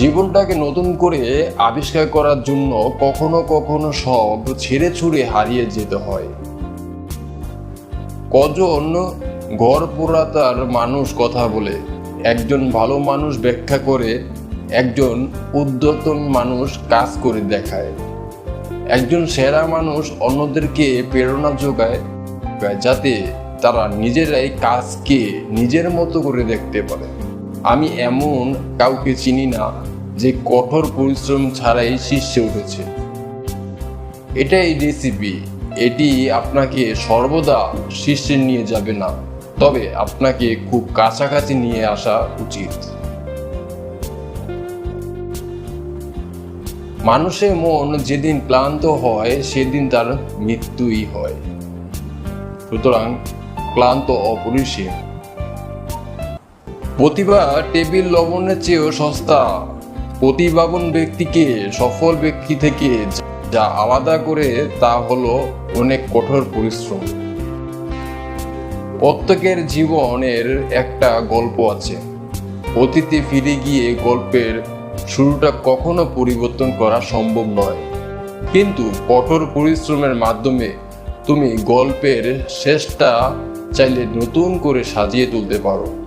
জীবনটাকে নতুন করে আবিষ্কার করার জন্য কখনো কখনো সব ছেড়ে ছুড়ে হারিয়ে যেতে হয়। কজন ঘর পোড়াতার মানুষ কথা বলে, একজন ভালো মানুষ ব্যাখ্যা করে, একজন উদ্যতন মানুষ কাজ করে দেখায়। একজন সেরা মানুষ অন্যদেরকে প্রেরণা যোগায়, যাতে তারা নিজেরাই কাজকে নিজের মতো করে দেখতে পারে। আমি এমন কাউকে চিনি না যে কঠোর পরিশ্রম ছাড়াই শীর্ষে উঠেছে। এটাই রেসিপি এটি আপনাকে সর্বদা শীর্ষে নিয়ে যাবে না। তবে আপনাকে খুব কাছাকাছি নিয়ে আসা উচিত। মানুষের মন যেদিন ক্লান্ত হয়, সেদিন তার মৃত্যুই হয়। সুতরাং ক্লান্ত অপরিসীম। প্রতিভা টেবিল লবণের চেয়েও সস্তা। প্রতিভাবান ব্যক্তিকে, সফল ব্যক্তি থেকে যা আলাদা করে, তা হলো অনেক কঠোর পরিশ্রম। প্রত্যেকের জীবনের একটা গল্প আছে। অতীতে ফিরে গিয়ে গল্পের শুরুটা কখনো পরিবর্তন করা সম্ভব নয়। কিন্তু কঠোর পরিশ্রমের মাধ্যমে তুমি গল্পের শেষটা চাইলে নতুন করে সাজিয়ে তুলতে পারো।